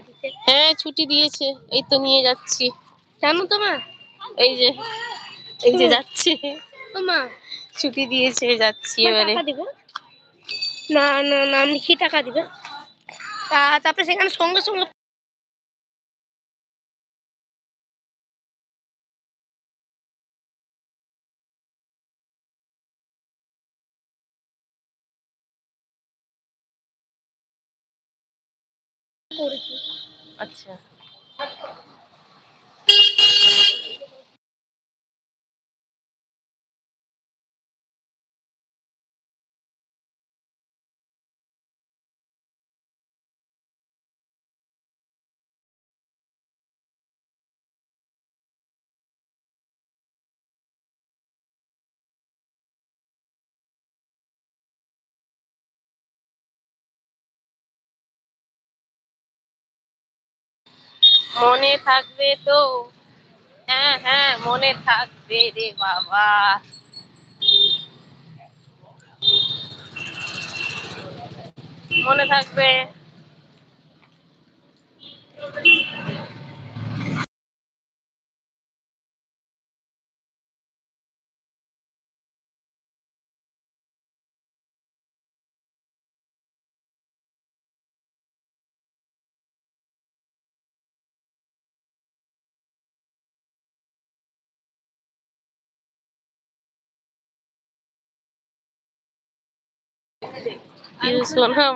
দিতে হ্যাঁ ছুটি দিয়েছে। এই তো নিয়ে যাচ্ছি। জানো তো মা? এই যে এই যে যাচ্ছি। তোমা মা। ছুটি দিয়েছে যাচ্ছি এবারে। না না না আমি কি টাকা দিবে? তা তারপরে সেখানে সঙ্গে সঙ্গে করেছি। আচ্ছা। মনে থাকবে তো? হ্যাঁ হ্যাঁ মনে থাকবে রে বাবা। মনে থাকবে?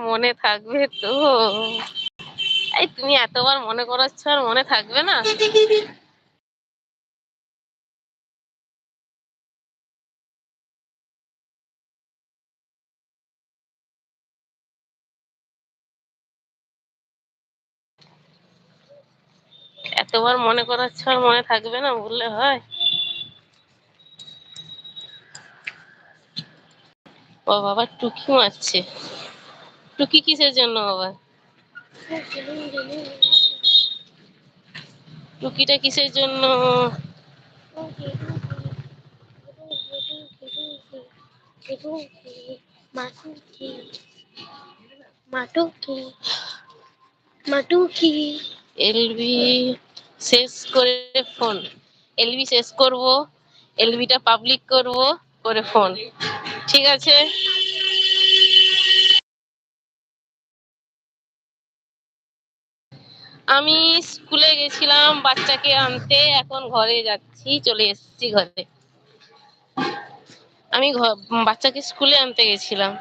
মনে থাকবে তো। এই তুমি এতবার মনে করাচ্ছ আর মনে থাকবে না? এতবার মনে করাচ্ছ আর মনে থাকবে না বললে হয়? ও বাবা টুকি মারছে। টুকি কিসের জন্য বাবা? টুকিটা কিসের জন্য? এলবি শেষ করে ফোন। এলবি শেষ করব এলবিটা পাবলিক করব করে ফোন। ঠিক আছে। আমি স্কুলে গেছিলাম বাচ্চাকে আনতে, এখন ঘরে যাচ্ছি, চলে এসেছি ঘরে। আমি বাচ্চাকে স্কুলে আনতে গেছিলাম।